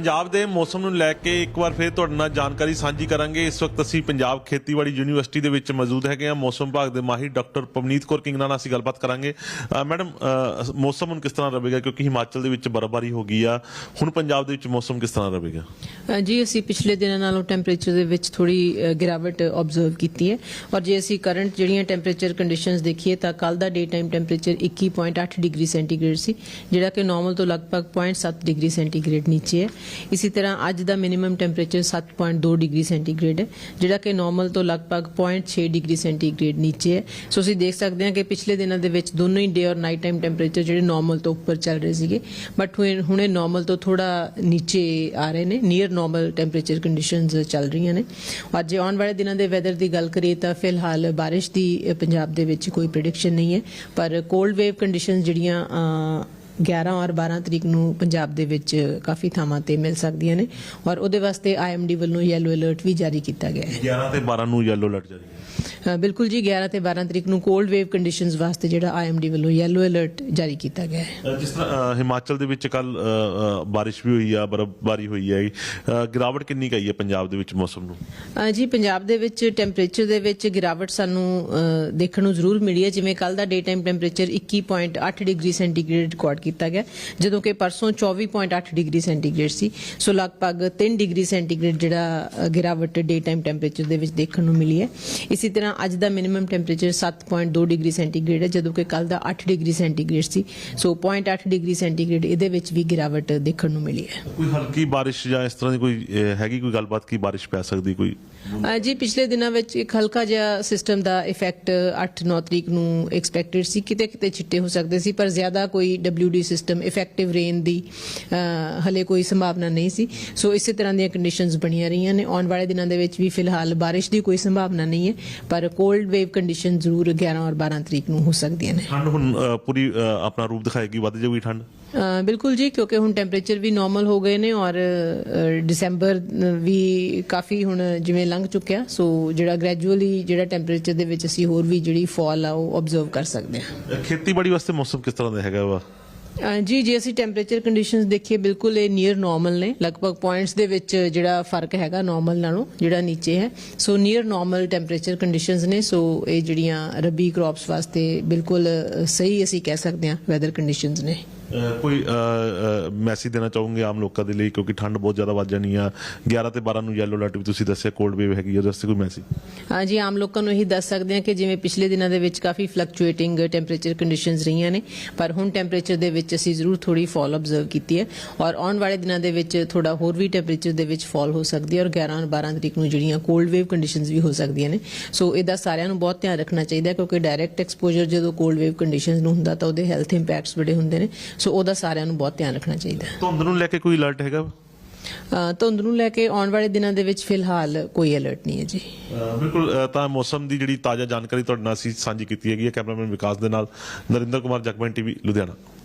ਪੰਜਾਬ ਦੇ ਮੌਸਮ ਨੂੰ ਲੈ ਕੇ ਇੱਕ ਵਾਰ ਫਿਰ ਤੁਹਾਡੇ ਨਾਲ ਜਾਣਕਾਰੀ ਸਾਂਝੀ ਕਰਾਂਗੇ। ਇਸ ਵਕਤ ਅਸੀਂ ਪੰਜਾਬ ਖੇਤੀਬਾੜੀ ਯੂਨੀਵਰਸਿਟੀ ਦੇ ਵਿੱਚ ਮੌਜੂਦ ਹੈਗੇ ਹਾਂ। ਮੌਸਮ ਵਿਭਾਗ ਦੇ ਮਾਹਿਰ ਡਾਕਟਰ ਪਵਨੀਤ ਕੌਰ ਕਿੰਗ ਨਾਲ ਅਸੀਂ ਗੱਲਬਾਤ ਕਰਾਂਗੇ। ਮੈਡਮ ਮੌਸਮ ਹੁਣ ਕਿਸ ਤਰ੍ਹਾਂ ਰਹੇਗਾ? ਕਿਉਂਕਿ ਹਿਮਾਚਲ ਦੇ ਵਿੱਚ ਬਰਫ਼ਬਾਰੀ ਹੋ ਗਈ ਆ। ਹੁਣ ਪੰਜਾਬ ਦੇ ਵਿੱਚ ਮੌਸਮ ਕਿਸ ਤਰ੍ਹਾਂ ਰਹੇਗਾ? ਜੀ, ਅਸੀਂ ਪਿਛਲੇ ਦਿਨਾਂ ਨਾਲੋਂ ਟੈਂਪਰੇਚਰ ਦੇ ਵਿੱਚ ਥੋੜੀ ਗਿਰਾਵਟ ਆਬਜ਼ਰਵ ਕੀਤੀ ਹੈ। ਔਰ ਜੇ ਅਸੀਂ ਕਰੰਟ ਜਿਹੜੀਆਂ ਟੈਂਪਰੇਚਰ ਕੰਡੀਸ਼ਨਸ ਦੇਖੀਏ ਤਾਂ ਕੱਲ ਦਾ day time temperature 21.8 degree centigrade ਸੀ, ਜਿਹੜਾ ਕਿ ਨਾਰਮਲ ਤੋਂ ਲਗਭਗ 0.7 ਡਿਗਰੀ ਸੈਂਟੀਗ੍ਰੇਡ ਨੀਚੇ ਹੈ। ਇਸੇ ਤਰ੍ਹਾਂ ਅੱਜ ਦਾ ਮਿਨੀਮਮ ਟੈਂਪਰੇਚਰ 7.2 ਡਿਗਰੀ ਸੈਂਟੀਗ੍ਰੇਡ ਹੈ, ਜਿਹੜਾ ਕਿ ਨਾਰਮਲ ਤੋਂ ਲਗਭਗ 0.6 ਡਿਗਰੀ ਸੈਂਟੀਗ੍ਰੇਡ ਨੀਚੇ ਹੈ। ਸੋ ਅਸੀਂ ਦੇਖ ਸਕਦੇ ਹਾਂ ਕਿ ਪਿਛਲੇ ਦਿਨਾਂ ਦੇ ਵਿੱਚ ਦੋਨੋਂ ਹੀ ਡੇ ਔਰ ਨਾਈਟ ਟਾਈਮ ਟੈਂਪਰੇਚਰ ਜਿਹੜੇ ਨਾਰਮਲ ਤੋਂ ਉੱਪਰ ਚੱਲ ਰਹੇ ਸੀਗੇ। ਬਟ ਹੁਣੇ ਨਾਰਮਲ ਤੋਂ ਥੋੜਾ ਨੀਚੇ ਆ ਰਹੇ ਨੇ ਨੀਅਰ ਨਾਰਮਲ ਟੈਂਪਰੇਚਰ ਕੰਡੀਸ਼ਨਸ ਚੱਲ ਰਹੀਆਂ ਨੇ। ਔਰ ਜੇ ਆਉਣ ਵਾਲੇ ਦਿਨਾਂ ਦੇ ਵੈਦਰ ਦੀ ਗੱਲ ਕਰੀਏ ਤਾਂ ਫਿਲਹਾਲ ਬਾਰਿਸ਼ ਦੀ ਪੰਜਾਬ ਦੇ ਵਿੱਚ ਕੋਈ ਪ੍ਰੈਡਿਕਸ਼ਨ ਨਹੀਂ ਹੈ। ਪਰ ਕੋਲਡ ਵੇਵ ਕੰਡੀਸ਼ਨਸ ਜਿਹੜੀਆਂ 11 ਔਰ 12 ਤਰੀਕ ਨੂੰ ਪੰਜਾਬ ਦੇ ਵਿੱਚ ਕਾਫੀ ਥਾਵਾਂ ਤੇ ਮਿਲ ਸਕਦੀਆਂ ਨੇ ਔਰ ਉਹਦੇ ਵਾਸਤੇ ਆਈਐਮਡੀ ਵੱਲੋਂ ਯੈਲੋ ਅਲਰਟ ਵੀ ਜਾਰੀ ਕੀਤਾ ਗਿਆ ਹੈ। 11 ਤੇ 12 ਨੂੰ ਯੈਲੋ ਅਲਰਟ ਜਾਰੀ ਹੈ। ਅ, ਬਿਲਕੁਲ ਜੀ 11 ਤੇ 12 ਤਰੀਕ ਨੂੰ ਕੋਲਡ ਵੇਵ ਕੰਡੀਸ਼ਨਸ ਵਾਸਤੇ ਜਿਹੜਾ ਆਈਐਮਡੀ ਵੱਲੋਂ ਯੈਲੋ ਅਲਰਟ ਜਾਰੀ ਕੀਤਾ ਗਿਆ ਹੈ। ਜਿਸ ਤਰ੍ਹਾਂ ਹਿਮਾਚਲ ਦੇ ਵਿੱਚ ਕੱਲ ਬਾਰਿਸ਼ ਵੀ ਹੋਈ ਆ ਬਰਫ਼ਬਾਰੀ ਹੋਈ ਹੈ। ਗਿਰਾਵਟ ਕਿੰਨੀ ਕੁ ਆਈ ਹੈ ਪੰਜਾਬ ਦੇ ਵਿੱਚ ਮੌਸਮ ਨੂੰ? ਜੀ ਪੰਜਾਬ ਦੇ ਵਿੱਚ ਟੈਂਪਰੇਚਰ ਦੇ ਵਿੱਚ ਗਿਰਾਵਟ ਸਾਨੂੰ ਦੇਖਣ ਨੂੰ ਜ਼ਰੂਰ ਮਿਲੀ ਹੈ। ਜਿਵੇਂ ਕੱਲ ਦਾ day time temperature 21.8 degree centigrade record ਕੀਤਾ ਗਿਆ, ਜਦੋਂ ਕਿ ਪਰਸੋਂ 24.8 ਡਿਗਰੀ ਸੈਂਟੀਗ੍ਰੇਡ ਸੀ। ਸੋ ਲਗਭਗ 3 ਡਿਗਰੀ ਸੈਂਟੀਗ੍ਰੇਡ ਜਿਹੜਾ ਗਿਰਾਵਟ ਡੇ ਟਾਈਮ ਟੈਂਪਰੇਚਰ ਦੇ ਵਿੱਚ ਦੇਖਣ ਨੂੰ ਮਿਲੀ ਹੈ। ਇਸੇ ਤਰ੍ਹਾਂ ਅੱਜ ਦਾ ਮਿਨੀਮਮ ਟੈਂਪਰੇਚਰ 7.2 ਡਿਗਰੀ ਸੈਂਟੀਗ੍ਰੇਡ ਹੈ, ਜਦੋਂ ਕਿ ਕੱਲ ਦਾ 8 ਡਿਗਰੀ ਸੈਂਟੀਗ੍ਰੇਡ ਸੀ। ਸੋ 0.8 ਡਿਗਰੀ ਸੈਂਟੀਗ੍ਰੇਡ ਇਹਦੇ ਵਿੱਚ ਵੀ ਗਿਰਾਵਟ ਦੇਖਣ ਨੂੰ ਮਿਲੀ ਹੈ। ਕੋਈ ਹਲਕੀ ਬਾਰਿਸ਼ ਜਾਂ ਇਸ ਤਰ੍ਹਾਂ ਦੀ ਕੋਈ ਹੈਗੀ ਕੋਈ ਗੱਲਬਾਤ ਕੀ ਬਾਰਿਸ਼ ਪੈ ਸਕਦੀ, ਕੋਈ ਜੀ ਪਿਛਲੇ ਦਿਨਾਂ ਵਿੱਚ ਇੱਕ ਹਲਕਾ ਜਿਹਾ ਸਿਸਟਮ ਦਾ ਇਫੈਕਟ 8-9 ਤਰੀਕ ਨੂੰ ਐਕਸਪੈਕਟਡ ਸੀ। ਕਿਤੇ ਕਿਤੇ ਛਿੱਟੇ ਹੋ ਸਕਦੇ ਸੀ ਪਰ ਜ਼ਿਆਦਾ ਕੋਈ WD ਸਿਸਟਮ ਇਫੈਕਟਿਵ ਰੇਨ ਦੀ ਹਲੇ ਕੋਈ ਸੰਭਾਵਨਾ ਨਹੀਂ ਸੀ। ਸੋ ਇਸੇ ਤਰ੍ਹਾਂ ਦੀਆਂ ਕੰਡੀਸ਼ਨਸ ਬਣੀਆਂ ਰਹੀਆਂ ਨੇ। ਆਉਣ ਵਾਲੇ ਦਿਨਾਂ ਦੇ ਵਿੱਚ ਵੀ ਫਿਲਹਾਲ ਬਾਰਿਸ਼ ਦੀ ਕੋਈ ਸੰਭਾਵਨਾ ਨਹੀਂ ਹੈ ਪਰ ਕੋਲਡ ਵੇਵ ਕੰਡੀਸ਼ਨ ਜ਼ਰੂਰ 11 ਔਰ 12 ਤਰੀਕ ਨੂੰ ਹੋ ਸਕਦੀਆਂ ਨੇ। ਠੰਡ ਹੁਣ ਪੂਰੀ ਆਪਣਾ ਰੂਪ ਦਿਖਾਏਗੀ ਵੱਧ ਜਾਊਗੀ ਠੰਡ? ਬਿਲਕੁਲ ਜੀ ਕਿਉਂਕਿ ਹੁਣ ਟੈਂਪਰੇਚਰ ਵੀ ਨਾਰਮਲ ਹੋ ਗਏ ਨੇ ਔਰ ਅ, ਵੀ ਕਾਫੀ ਹੁਣ ਜਿਵੇਂ ਲੰਘ ਚੁੱਕਿਆ। ਸੋ ਜਿਹੜਾ ਗ੍ਰੈਜੂਅਲੀ ਜਿਹੜਾ ਟੈਂਪਰੇਚਰ ਦੇ ਵਿੱਚ ਅਸੀਂ ਹੋਰ ਵੀ ਜਿਹੜੀ ਫਾਲ ਆ, ਉਹ ਆਬਜ਼ਰਵ ਕਰ ਸਕਦੇ ਹਾਂ। ਖੇਤੀਬਾੜੀ ਵਾਸਤੇ ਮੌਸਮ ਕਿਸ ਤਰ੍ਹਾਂ ਦਾ ਹੈਗਾ ਵਾ? ਜੀ ਜੇ ਅਸੀਂ ਟੈਂਪਰੇਚਰ ਕੰਡੀਸ਼ਨਸ ਦੇਖੀਏ ਬਿਲਕੁਲ ਇਹ ਨੀਅਰ ਨਾਰਮਲ ਨੇ। ਲਗਭਗ ਪੁਆਇੰਟਸ ਦੇ ਵਿੱਚ ਜਿਹੜਾ ਫ਼ਰਕ ਹੈਗਾ ਨਾਰਮਲ ਨਾਲੋਂ ਜਿਹੜਾ ਨੀਚੇ ਹੈ। So near normal temperature conditions ਨੇ। ਸੋ ਇਹ ਜਿਹੜੀਆਂ ਰੱਬੀ ਕ੍ਰੌਪਸ ਵਾਸਤੇ ਬਿਲਕੁਲ ਸਹੀ ਅਸੀਂ ਕਹਿ ਸਕਦੇ ਹਾਂ ਵੈਦਰ ਕੰਡੀਸ਼ਨਸ ਨੇ। ਕੋਈ ਮੈਸੇਜ ਦੇਣਾ ਚਾਹੋਗੇ ਆਮ ਲੋਕਾਂ ਦੇ ਲਈ? ਕਿਉਂਕਿ ਠੰਡ ਬਹੁਤ ਜ਼ਿਆਦਾ ਵੱਧ ਜਾਣੀ ਆ। 11 ਤੇ 12 ਨੂੰ ਯੈਲੋ ਅਲਰਟ ਵੀ ਤੁਸੀਂ ਦੱਸਿਆ ਕੋਲਡ ਵੇਵ ਹੈਗੀ ਉਹਦੇ ਵਾਸਤੇ ਕੋਈ ਮੈਸੇਜ ਹਾਂਜੀ ਆਮ ਲੋਕਾਂ ਨੂੰ ਇਹੀ ਦੱਸ ਸਕਦੇ ਹਾਂ ਕਿ ਜਿਵੇਂ ਪਿਛਲੇ ਦਿਨਾਂ ਦੇ ਵਿੱਚ ਕਾਫੀ ਫਲਕਚੁਏਟਿੰਗ ਟੈਂਪਰੇਚਰ ਕੰਡੀਸ਼ਨਸ ਰਹੀਆਂ ਨੇ ਪਰ ਹੁਣ ਟੈਂਪਰੇਚਰ ਦੇ ਵਿੱਚ ਅਸੀਂ ਜ਼ਰੂਰ ਥੋੜੀ ਫਾਲ ਆਬਜ਼ਰਵ ਕੀਤੀ ਹੈ ਔਰ ਆਉਣ ਵਾਲੇ ਦਿਨਾਂ ਦੇ ਵਿੱਚ ਥੋੜਾ ਹੋਰ ਵੀ ਟੈਂਪਰੇਚਰ ਦੇ ਵਿੱਚ ਫਾਲ ਹੋ ਸਕਦੀ ਹੈ ਔਰ 11 ਔਰ 12 ਤਰੀਕ ਨੂੰ ਜਿਹੜੀਆਂ ਕੋਲਡ ਵੇਵ ਕੰਡੀਸ਼ਨਸ ਵੀ ਹੋ ਸਕਦੀਆਂ ਨੇ। ਸੋ ਇਹਦਾ ਸਾਰਿਆਂ ਨੂੰ ਬਹੁਤ ਧਿਆਨ ਰੱਖਣਾ ਚਾਹੀਦਾ ਕਿਉਂਕਿ ਡਾਇਰੈਕਟ ਐਕਸਪੋਜ਼ਰ ਜਦੋਂ ਕੋਲਡ ਵੇਵ ਕੰਡੀਸ਼ਨਸ ਨੂੰ ਹੁੰਦਾ ਤਾਂ ਉਹਦੇ ਹੈਲਥ ਇੰਪੈਕਟਸ ਬੜੇ ਹੁੰਦੇ ਨੇ। ਸੋ ਉਹਦਾ ਸਾਰਿਆਂ ਨੂੰ ਬਹੁਤ ਧਿਆਨ ਰੱਖਣਾ ਚਾਹੀਦਾ ਧੁੰਦ ਨੂੰ ਲੈ ਕੇ ਕੋਈ ਅਲਰਟ ਹੈਗਾ? ਧੁੰਦ ਨੂੰ ਲੈ ਕੇ ਆਉਣ ਵਾਲੇ ਦਿਨਾਂ ਦੇ ਵਿੱਚ ਫਿਲਹਾਲ ਕੋਈ ਅਲਰਟ ਨਹੀਂ ਹੈ ਜੀ। ਬਿਲਕੁਲ ਤਾਂ ਮੌਸਮ ਦੀ ਜਿਹੜੀ ਤਾਜ਼ਾ ਜਾਣਕਾਰੀ ਤੁਹਾਡੇ ਨਾਲ ਅਸੀਂ ਸਾਂਝੀ ਕੀਤੀ ਹੈਗੀ ਹੈ ਕੈਮਰਾਮੈਨ ਵਿਕਾਸ ਦੇ ਨਾਲ ਨਰਿੰਦਰ ਕੁਮਾਰ ਜਗਮਨ ਟੀਵੀ ਲੁਧਿਆਣਾ।